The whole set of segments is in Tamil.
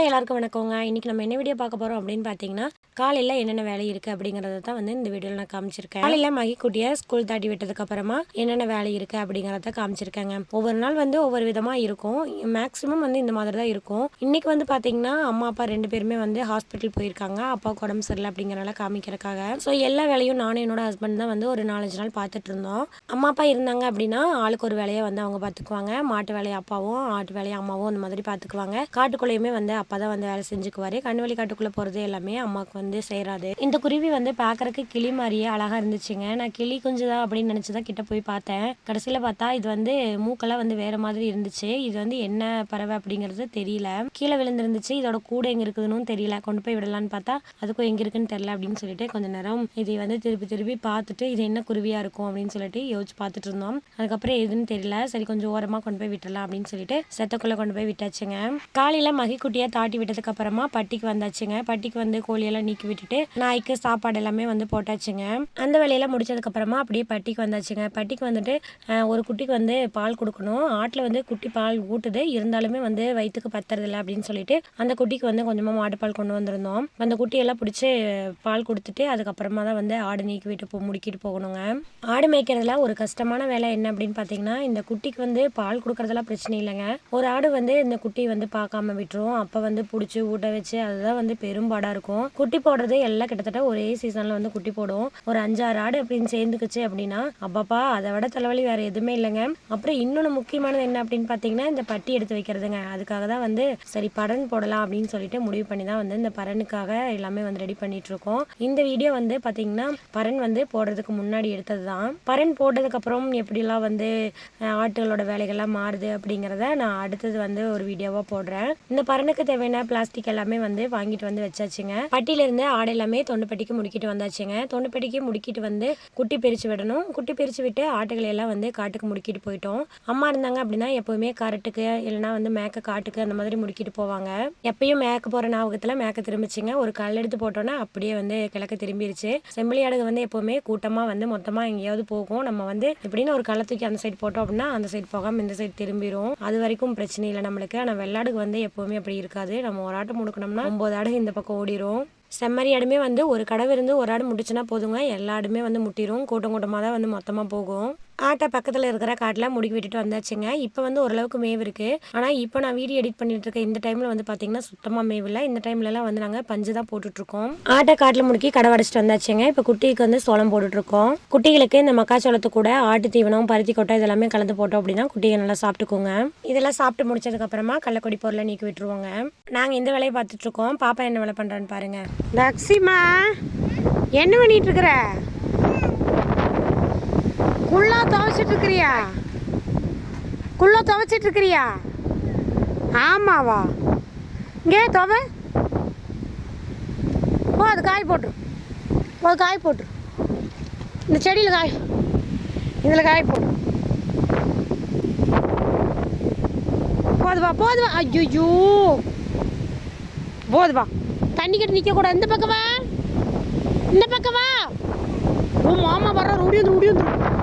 ஹாய் எல்லாருக்கும் வணக்கங்க. இன்றைக்கி நம்ம என்ன வீடியோ பார்க்க போகிறோம் அப்படின்னு பார்த்தீங்கன்னா காலையில் என்னென்ன வேலை இருக்குது அப்படிங்கிறத தான் வந்து இந்த வீடியோவில் நான் காமிச்சிருக்கேன். காலையில் மகிக்குட்டியை ஸ்கூல் தாட்டி விட்டதுக்கு அப்புறமா என்னென்ன வேலை இருக்குது அப்படிங்கிறத காமிச்சிருக்கேங்க. ஒவ்வொரு நாள் வந்து ஒவ்வொரு விதமாக இருக்கும். மேக்ஸிமம் வந்து இந்த மாதிரி தான் இருக்கும். இன்றைக்கி வந்து பார்த்தீங்கன்னா அம்மா அப்பா ரெண்டு பேருமே வந்து ஹாஸ்பிட்டல் போயிருக்காங்க. அப்பாவுக்கு உடம்பு சரியில்லை அப்படிங்கிறனால காமிக்கிறக்காக ஸோ எல்லா வேலையும் நானும் என்னோட ஹஸ்பண்ட் தான் வந்து ஒரு நாலஞ்சு நாள் பார்த்துட்டு இருந்தோம். அம்மா அப்பா இருந்தாங்க அப்படின்னா ஆளுக்கு ஒரு வேலையை வந்து அவங்க பார்த்துக்குவாங்க. மாட்டு வேலையை அப்பாவும் ஆட்டு வேலையை அம்மாவும் அந்த மாதிரி பார்த்துக்குவாங்க. காட்டுக்குள்ளேயுமே வந்து அப்பா தான் வந்து வேலை செஞ்சுக்குவாரு. கண்ணுவலி காட்டுக்குள்ளே போகிறது எல்லாமே அம்மாவுக்கு வந்து சேராது. இந்த குருவி வந்து பார்க்கறக்கு கிளி மாதிரியே அழகாக இருந்துச்சுங்க. நான் கிளி குஞ்சுதா அப்படின்னு நினச்சி தான் கிட்ட போய் பார்த்தேன். கடைசியில் பார்த்தா இது வந்து மூக்கெல்லாம் வந்து வேற மாதிரி இருந்துச்சு. இது வந்து என்ன பறவை அப்படிங்கிறது தெரியல. கீழே விழுந்திருந்துச்சு. இதோட கூட எங்கே இருக்குதுன்னு தெரியல. கொண்டு போய் விடலான்னு பார்த்தா அதுக்கும் எங்கே இருக்குன்னு தெரியல அப்படின்னு சொல்லிட்டு கொஞ்ச நேரம் இதை வந்து திருப்பி திருப்பி பார்த்துட்டு இது என்ன குருவியாக இருக்கும் அப்படின்னு சொல்லிட்டு யோசிச்சு பார்த்துட்டு இருந்தோம். அதுக்கப்புறம் எதுன்னு தெரியல. சரி கொஞ்சம் ஓரமாக கொண்டு போய் விட்டுலாம் அப்படின்னு சொல்லிட்டு செத்தக்குள்ளே கொண்டு போய் விட்டாச்சுங்க. காலையில் மகிக்குட்டியை ஆட்டி விட்டதுக்கு அப்புறமா பட்டிக்கு வந்தாச்சுங்க. பட்டிக்கு வந்து கோழியெல்லாம் நீக்கி விட்டுட்டு நாய்க்கு சாப்பாடு எல்லாமே வந்து போட்டாச்சுங்க. அந்த வேலையெல்லாம் முடிச்சதுக்கு அப்புறமா அப்படியே பட்டிக்கு வந்தாச்சுங்க. பட்டிக்கு வந்துட்டு ஒரு குட்டிக்கு வந்து பால் கொடுக்கணும். ஆட்டில் வந்து குட்டி பால் ஊட்டுது. இருந்தாலுமே வந்து வயிற்றுக்கு பத்துறதில்ல அப்படின்னு சொல்லிட்டு அந்த குட்டிக்கு வந்து கொஞ்சமாக மாட்டுப்பால் கொண்டு வந்திருந்தோம். அந்த குட்டியெல்லாம் பிடிச்சி பால் கொடுத்துட்டு அதுக்கப்புறமா தான் வந்து ஆடு நீக்கி விட்டு போ முடிக்கிட்டு போகணுங்க. ஆடு மேய்க்கிறதுல ஒரு கஷ்டமான வேலை என்ன அப்படின்னு பார்த்தீங்கன்னா இந்த குட்டிக்கு வந்து பால் கொடுக்கறதெல்லாம் பிரச்சனை இல்லைங்க. ஒரு ஆடு வந்து இந்த குட்டி வந்து பார்க்காம விட்டுரும். அப்போ வந்து வந்து பிடிச்சி ஊட்ட வச்சு அதுதான் வந்து பெரும்பாடாக இருக்கும். குட்டி போடுறது எல்லாம் கிட்டத்தட்ட ஒரே சீசனில் வந்து குட்டி போடும் ஒரு அஞ்சாறு ஆடு அப்படின்னு சேர்ந்துக்குச்சு அப்படின்னா அப்பாப்பா அதை விட தலைவலி வேறு எதுவுமே இல்லைங்க. அப்புறம் இன்னொன்று முக்கியமானது என்ன அப்படின்னு பார்த்தீங்கன்னா இந்த பட்டி எடுத்து வைக்கிறதுங்க. அதுக்காக தான் வந்து சரி படன் போடலாம் அப்படின்னு சொல்லிட்டு முடிவு பண்ணி தான் வந்து இந்த பரனுக்காக எல்லாமே வந்து ரெடி பண்ணிட்டு இருக்கோம். இந்த வீடியோ வந்து பார்த்தீங்கன்னா பரன் வந்து போடுறதுக்கு முன்னாடி எடுத்தது தான். பரன் போட்டதுக்கு அப்புறம் எப்படிலாம் வந்து ஆட்டுகளோட வேலைகள்லாம் மாறுது அப்படிங்கிறத நான் அடுத்தது வந்து ஒரு வீடியோவாக போடுறேன். இந்த பரனுக்கு தேவை தேவையான பிளாஸ்டிக் எல்லாமே வந்து வாங்கிட்டு வந்து வச்சாச்சுங்க. பட்டியிலிருந்து ஆடை எல்லாமே தொண்டுப்பட்டிக்கு முடிக்கிட்டு வந்தாச்சுங்க. தொண்டுப்பட்டிக்கு முடிக்கிட்டு வந்து குட்டி பிரித்து விடணும். குட்டி பிரித்து விட்டு ஆட்டுகளை எல்லாம் வந்து காட்டுக்கு முடிக்கிட்டு போயிட்டோம். அம்மா இருந்தாங்க அப்படின்னா எப்போவுமே கரட்டுக்கு இல்லைன்னா வந்து மேக்க காட்டுக்கு அந்த மாதிரி முடிக்கிட்டு போவாங்க. எப்பயும் மேக்க போகிற ஞாபகத்தில் மேக்க திரும்பிச்சுங்க. ஒரு கல் எடுத்து போட்டோன்னா அப்படியே வந்து கிழக்கு திரும்பிடுச்சு செம்பிளி ஆடுக வந்து எப்போவுமே கூட்டமாக வந்து மொத்தமாக எங்கேயாவது போகும். நம்ம வந்து எப்படின்னு ஒரு களை தூக்கி அந்த சைடு போட்டோம் அப்படின்னா அந்த சைடு போகாமல் இந்த சைடு திரும்பிடும் அது வரைக்கும் பிரச்சனை இல்லை நம்மளுக்கு. ஆனால் வெள்ளாடுக்கு வந்து எப்போவுமே அப்படி இருக்காது. நம்ம ஒரு ஆட்டம் முடுக்கணும்னா ஒம்பது ஆடு இந்த பக்கம் ஓடிரும். செம்மறி ஆடுமே வந்து ஒரு கடவு இருந்து ஒரு ஆடு முட்டுச்சுன்னா போதுங்க. எல்லா ஆடுமே வந்து முட்டிடும் கூட்டம் கூட்டமாக தான் வந்து மொத்தமாக போகும். ஆட்டை பக்கத்தில் இருக்கிற காட்டில் முடுக்கி விட்டுட்டு வந்தாச்சுங்க. இப்போ வந்து ஓரளவுக்கு மேவு இருக்குது ஆனால் இப்போ நான் வீடியோ எடிட் பண்ணிட்டு இருக்க இந்த டைமில் வந்து பார்த்தீங்கன்னா சுத்தமாக மேவு இல்லை. இந்த டைம்லலாம் வந்து நாங்கள் பஞ்சு தான் போட்டுட்ருக்கோம். ஆட்டை காட்டில் முடுக்கி கடை வடைச்சிட்டு வந்தாச்சுங்க. இப்போ குட்டிக்கு வந்து சோளம் போட்டுட்ருக்கோம். குட்டிகளுக்கு இந்த மக்காச்சோளத்து கூட ஆட்டு தீவனம் பருத்தி கொட்டை இதெல்லாமே கலந்து போட்டோம் அப்படின்னா குட்டிகள் நல்லா சாப்பிட்டுக்கோங்க. இதெல்லாம் சாப்பிட்டு முடிச்சதுக்கப்புறமா கள்ளக்கொடி பொருளை நீக்கி விட்டுருவோங்க. நாங்கள் இந்த வேலையை பார்த்துட்ருக்கோம். பாப்பா என்ன வேலை பண்ணுறான்னு பாருங்கள் லக்ஷிமா என்ன பண்ணிட்டு இருக்கிற? குள்ளா துவைச்சிட்டு இருக்கிறியா குள்ளா துவைச்சிட்டு இருக்கிறியா ஆமாவா? இங்கே துவை. போ அது காய் போட்டுரு போ காய் போட்டுரு இந்த செடியில் காய். இதில் காய் போட்டு போதுவா போதுவா. ஐயோ போதுவா. தண்ணி கிட்ட நிற்கக்கூடாது இந்த பக்கம்? வா இந்த பக்கம்? வா ஓ மாமா வர்றாரு. ஓடி வந்து ஓடி வந்துரு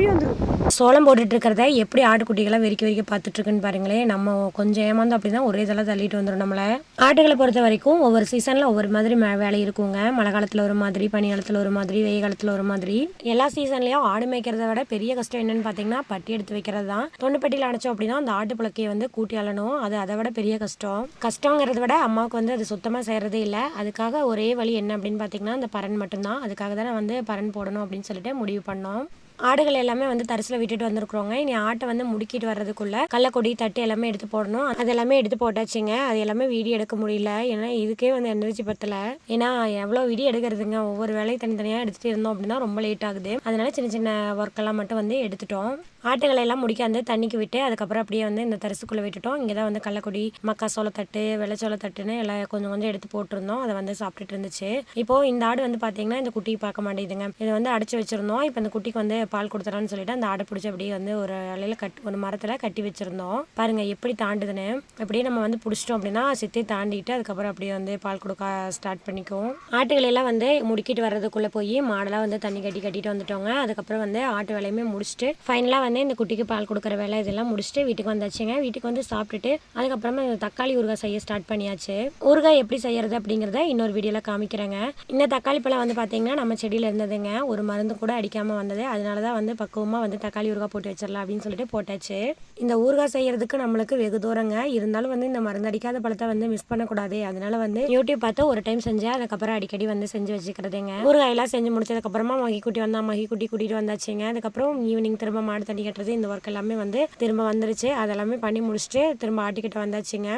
அப்படியே வந்துடும் சோளம் போட்டுட்டு இருக்கிறத எப்படி ஆட்டுக்குட்டிகளை வெறிக்க வெறிக்க பார்த்துட்டு இருக்குன்னு பாருங்களேன். நம்ம கொஞ்சம் ஏமாந்தோம் அப்படின்னா ஒரே இதெல்லாம் தள்ளிட்டு வந்துடும் நம்மளை. ஆட்டுகளை பொறுத்த வரைக்கும் ஒவ்வொரு சீசனில் ஒவ்வொரு மாதிரி வேலை இருக்குங்க. மழை காலத்தில் ஒரு மாதிரி பனி காலத்தில் ஒரு மாதிரி வெயில் காலத்தில் ஒரு மாதிரி. எல்லா சீசன்லேயும் ஆடு மேய்க்கிறத விட பெரிய கஷ்டம் என்னன்னு பார்த்தீங்கன்னா பட்டி எடுத்து வைக்கிறது தான் தொண்டுப்பட்டியில் அணைச்சோம் அப்படின்னா அந்த ஆட்டு புழக்கையை வந்து கூட்டி அளணும் அது அதை விட பெரிய கஷ்டம். கஷ்டங்கிறத விட அம்மாவுக்கு வந்து அது சுத்தமாக செய்கிறதே இல்லை. அதுக்காக ஒரே வழி என்ன அப்படின்னு பார்த்தீங்கன்னா அந்த பரன் மட்டும்தான். அதுக்காக தானே வந்து பரன் போடணும் அப்படின்னு சொல்லிட்டு முடிவு பண்ணோம். ஆடுகள் எல்லாமே வந்து தரிசில் விட்டுட்டு வந்திருக்கிறோங்க. இனி ஆட்டை வந்து முடுக்கிட்டு வர்றதுக்குள்ள கள்ளக்கொடி தட்டு எல்லாமே எடுத்து போடணும். அது எல்லாமே எடுத்து போட்டாச்சுங்க. அது எல்லாமே வீடியோ எடுக்க முடியல. ஏன்னா இதுக்கே வந்து எனர்ஜி பத்தல. ஏன்னா எவ்வளோ வீடியோ எடுக்கிறதுங்க? ஒவ்வொரு வேலையும் தனித்தனியாக எடுத்துட்டு இருந்தோம் அப்படின்னா ரொம்ப லேட் ஆகுது. அதனால சின்ன சின்ன ஒர்க் எல்லாம் மட்டும் வந்து எடுத்துட்டோம். ஆட்டுகளை எல்லாம் முடிக்காந்து தண்ணிக்கு விட்டு அதுக்கப்புறம் அப்படியே வந்து இந்த தரிசுக்குள்ளே விட்டுட்டோம். இங்கே தான் வந்து கள்ளக்குடி மக்காசோள தட்டு வெள்ளச்சோள தட்டுன்னு எல்லாம் கொஞ்சம் கொஞ்சம் எடுத்து போட்டிருந்தோம். அதை வந்து சாப்பிட்டுட்டு இருந்துச்சு. இப்போ இந்த ஆடு வந்து பார்த்தீங்கன்னா இந்த குட்டியை பார்க்க மாட்டேங்குதுங்க. இதை வந்து அடைச்சி வச்சிருந்தோம். இப்போ இந்த குட்டிக்கு வந்து பால் கொடுத்துறான்னு சொல்லிட்டு அந்த ஆடை பிடிச்சி அப்படியே வந்து ஒரு அலையில் கட் ஒரு மரத்தில் கட்டி வச்சிருந்தோம். பாருங்க எப்படி தாண்டுதுன்னு. அப்படியே நம்ம வந்து பிடிச்சிட்டோம் அப்படின்னா சித்தி தாண்டிட்டு அதுக்கப்புறம் அப்படியே வந்து பால் கொடுக்க ஸ்டார்ட் பண்ணிக்குவோம். ஆட்டுகளை எல்லாம் வந்து முடிக்கிட்டு வர்றதுக்குள்ளே போய் மாடெல்லாம் வந்து தண்ணி கட்டி கட்டிட்டு வந்துட்டோங்க. அதுக்கப்புறம் வந்து ஆட்டு வேலையுமே முடிச்சுட்டு ஃபைனலாக உட்காந்து இந்த குட்டிக்கு பால் கொடுக்குற வேலை இதெல்லாம் முடிச்சுட்டு வீட்டுக்கு வந்தாச்சுங்க. வீட்டுக்கு வந்து சாப்பிட்டுட்டு அதுக்கப்புறமா தக்காளி ஊறுகாய் செய்ய ஸ்டார்ட் பண்ணியாச்சு. ஊறுகாய் எப்படி செய்யறது அப்படிங்கிறத இன்னொரு வீடியோவில் காமிக்கிறேங்க. இந்த தக்காளி பழம் வந்து பார்த்தீங்கன்னா நம்ம செடியில் இருந்ததுங்க. ஒரு மருந்து கூட அடிக்காமல் வந்தது. அதனால தான் வந்து பக்குவமாக வந்து தக்காளி ஊறுகாய் போட்டு வச்சிடலாம் அப்படின்னு சொல்லிட்டு போட்டாச்சு. இந்த ஊறுகாய் செய்யறதுக்கு நம்மளுக்கு வெகு தூரங்க. இருந்தாலும் வந்து இந்த மருந்து அடிக்காத பழத்தை வந்து மிஸ் பண்ணக்கூடாது. அதனால வந்து யூடியூப் பார்த்து ஒரு டைம் செஞ்சேன் அதுக்கப்புறம் அடிக்கடி வந்து செஞ்சு வச்சுக்கிறதுங்க. ஊறுகாயெல்லாம் செஞ்சு முடிச்சதுக்கப்புறமா மகி குட்டி வந்தா மகி குட்டி கூட்டிட்டு வந்தாச்சுங்க. அதுக்கப்புறம் ஈவினிங் திரும்ப மாடு தண்ணி கட்டுறது இந்த ஒர்க் எல்லாமே வந்து திரும்ப வந்துருச்சு. அதெல்லாமே பண்ணி முடிச்சுட்டு திரும்ப ஆட்டிக்கிட்ட வந்தாச்சுங்க.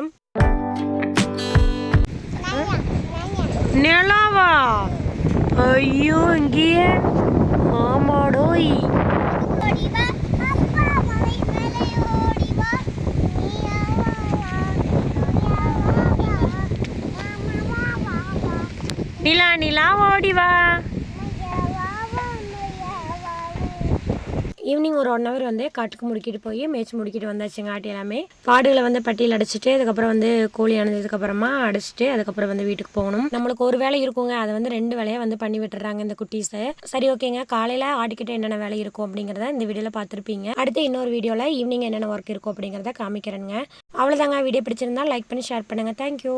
நிலாவா? ஐயோ இங்கேயே. ஆமாடோய் வா நிலா நிலா ஓடிவா. ஈவினிங் ஒரு ஒன் ஹவர் வந்து காட்டுக்கு முடிக்கிட்டு போய் மேய்ச்சி முடிக்கிட்டு வந்தாச்சுங்க ஆட்டி எல்லாமே. காடுகளை வந்து பட்டியல் அடிச்சிட்டு அதுக்கப்புறம் வந்து கோழி அணைஞ்சதுக்கு அப்புறமா அதுக்கப்புறம் வந்து வீட்டுக்கு போகணும். நம்மளுக்கு ஒரு வேலை இருக்குங்க. அதை வந்து ரெண்டு வேலையை வந்து பண்ணி விட்டுறாங்க இந்த குட்டீஸை. சரி ஓகேங்க. காலையில் ஆடிக்கிட்ட என்னென்ன வேலை இருக்கும் அப்படிங்கிறத இந்த வீடியோவில் பார்த்துருப்பீங்க. அடுத்து இன்னொரு வீடியோவில் ஈவினிங் என்னென்ன ஒர்க் இருக்கும் அப்படிங்கிறத காமிக்கிறேங்க அவ்வளோதாங்க வீடியோ பிடிச்சிருந்தா லைக் பண்ணி ஷேர் பண்ணுங்கள் தேங்க்யூ